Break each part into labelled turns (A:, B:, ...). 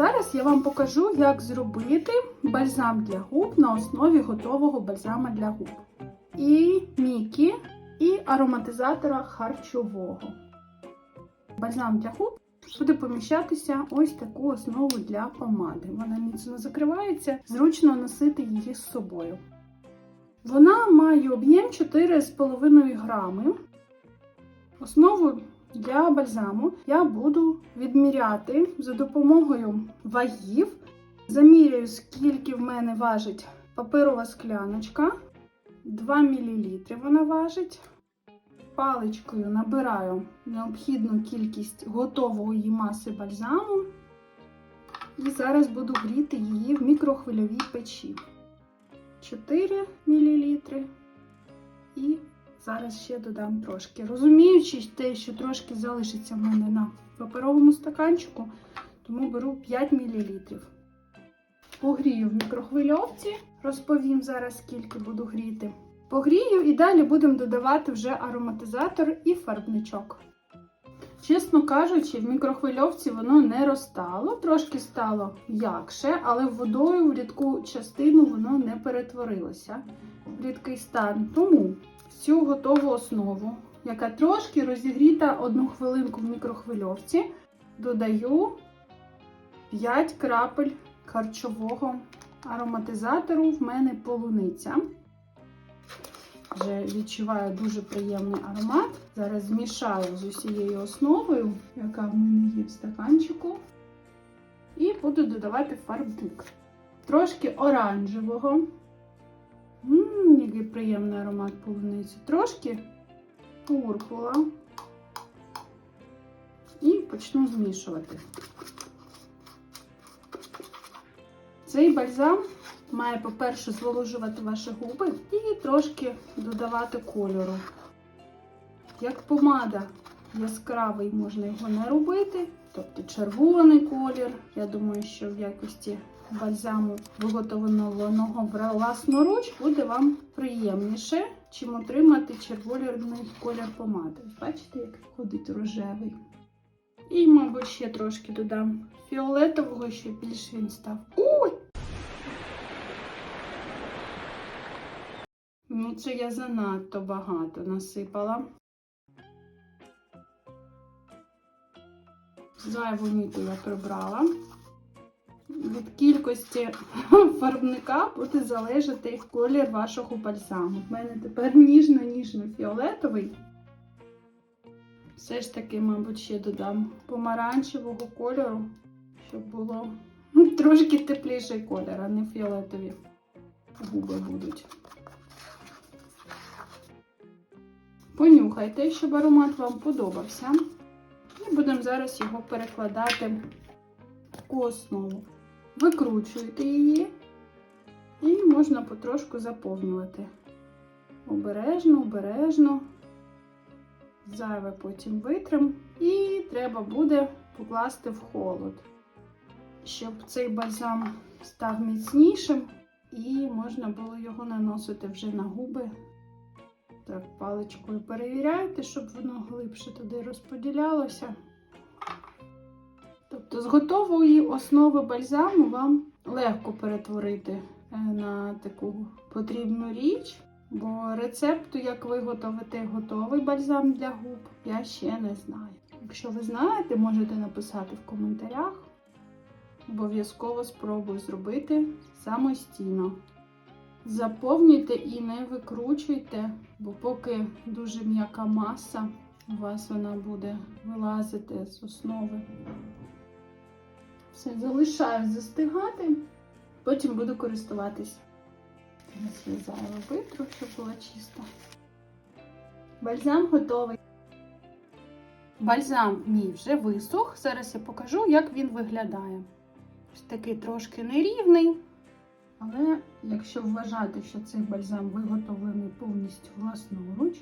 A: зараз я вам покажу, як зробити бальзам для губ на основі готового бальзама для губ. І мікі, і ароматизатора харчового. Бальзам для губ буде поміщатися ось таку основу для помади. Вона міцно закривається, зручно носити її з собою. Вона має об'єм 4,5 грами. Основу для бальзаму я буду відміряти за допомогою вагів. Заміряю, скільки в мене важить паперова скляночка. 2 мл вона важить. Паличкою набираю необхідну кількість готової маси бальзаму. І зараз буду гріти її в мікрохвильовій печі. 4 мл. І зараз ще додам трошки. Розуміючи те, що трошки залишиться в мене на паперовому стаканчику, тому беру 5 мл. Погрію в мікрохвильовці, розповім зараз, скільки буду гріти. Погрію і далі будемо додавати вже ароматизатор і фарбничок. Чесно кажучи, в мікрохвильовці воно не розтало, трошки стало м'якше, але водою в рідку частину воно не перетворилося в рідкий стан. Тому всю готову основу, яка трошки розігріта одну хвилинку в мікрохвильовці, додаю 5 крапель харчового ароматизатору. В мене полуниця. Вже відчуваю дуже приємний аромат. Зараз змішаю з усією основою, яка в мене є в стаканчику. І буду додавати фарбник. Трошки оранжевого. Ммм, який приємний аромат полуниці. Трошки пурпула. І почну змішувати. Цей бальзам має, по-перше, зволожувати ваші губи і трошки додавати кольору. Як помада яскравий, можна його не робити, тобто червоний колір. Я думаю, що в якості бальзаму виготовленого власноруч буде вам приємніше, чим отримати червоний колір помади. Бачите, як ходить рожевий. І, мабуть, ще трошки додам фіолетового, щоб більш він став. Ну, це я занадто багато насипала. Зайву ніку я прибрала. Від кількості фарбника буде залежати колір вашого бальзаму. У мене тепер ніжно-ніжно-фіолетовий. Все ж таки, мабуть, ще додам помаранчевого кольору, щоб було трошки тепліший колір, а не фіолетові губи будуть. Понюхайте, щоб аромат вам подобався. І будемо зараз його перекладати в основу. Викручуйте її і можна потрошку заповнювати. Обережно, обережно. Зайве потім витрим. І треба буде покласти в холод, щоб цей бальзам став міцнішим і можна було його наносити вже на губи. Так, паличкою перевіряйте, щоб воно глибше туди розподілялося. Тобто з готової основи бальзаму вам легко перетворити е, на таку потрібну річ, бо рецепту, як виготовити готовий бальзам для губ, я ще не знаю. Якщо ви знаєте, можете написати в коментарях. Обов'язково спробую зробити самостійно. Заповнюйте і не викручуйте, бо поки дуже м'яка маса, у вас вона буде вилазити з основи. Все, залишаю застигати, потім буду користуватись. Зайве витру, щоб було чисто. Бальзам готовий. Бальзам мій вже висох. Зараз я покажу, як він виглядає. Ось такий трошки нерівний. Але якщо вважати, що цей бальзам виготовлений повністю власноруч,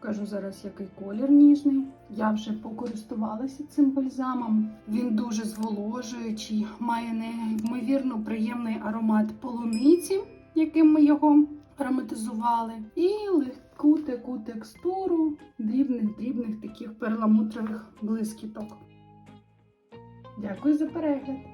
A: покажу зараз, який колір ніжний. Я вже покористувалася цим бальзамом. Він дуже зволожуючий, має неймовірно приємний аромат полуниці, яким ми його ароматизували, і легку таку текстуру дрібних-дрібних таких перламутрових блискіток. Дякую за перегляд!